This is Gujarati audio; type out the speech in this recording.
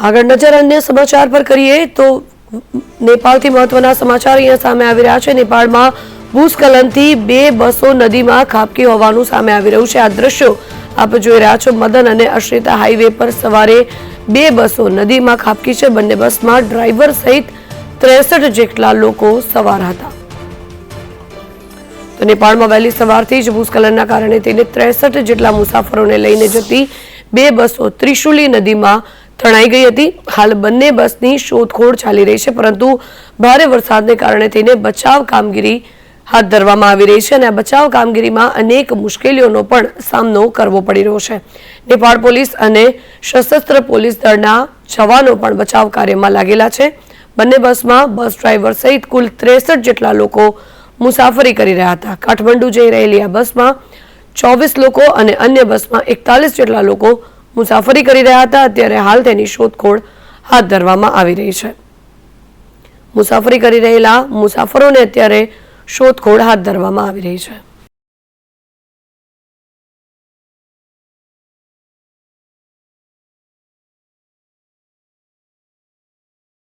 આગળ નજર અન્ય સમાચાર પર કરીએ તો નેપાળથી મહત્વના સમાચાર અહીંયા સામે આવી રહ્યા છે. નેપાળમાં ભૂસ્ખલનથી બે બસો નદીમાં ખાબકી હોવાનું સામે આવી રહ્યું છે. આ દ્રશ્યો આપ જોઈ રહ્યા છો. મદન અને અશ્રિતા હાઈવે પર સવારે બે બસો નદીમાં ખાબકી છે. બંને બસમાં ડ્રાઈવર સહિત ત્રેસઠ જેટલા લોકો સવાર હતા. તો નેપાળમાં વહેલી સવારથી જ ભૂસ્ખલનના કારણે તેને ત્રેસઠ જેટલા મુસાફરોને લઈને જતી બે બસો ત્રિશુલી નદીમાં તણાઈ ગઈ હતી. હાલ બંને બસની શોધખોળ ચાલી રહી છે, પરંતુ ભારે વરસાદને કારણે તેને બચાવ કામગીરી હાથ ધરવામાં આવી રહી છે અને આ બચાવ કામગીરીમાં અનેક મુશ્કેલીઓનો પણ સામનો કરવો પડી રહ્યો છે. નેપાળ પોલીસ અને સશસ્ત્ર પોલીસ દળના જવાનો પણ બચાવ કાર્યમાં લાગેલા છે. બંને બસમાં બસ ડ્રાઈવર સહિત કુલ ત્રેસઠ જેટલા લોકો મુસાફરી કરી રહ્યા હતા. કાઠમંડુ જઈ રહેલી આ બસમાં ચોવીસ લોકો અને અન્ય બસમાં એકતાલીસ જેટલા લોકો મુસાફરી કરી રહ્યા હતા, અત્યારે હાલ તેની શોધખોળ હાથ ધરવામાં આવી રહી છે. મુસાફરી કરી રહેલા મુસાફરોને અત્યારે શોધખોળ હાથ ધરવામાં આવી રહી છે.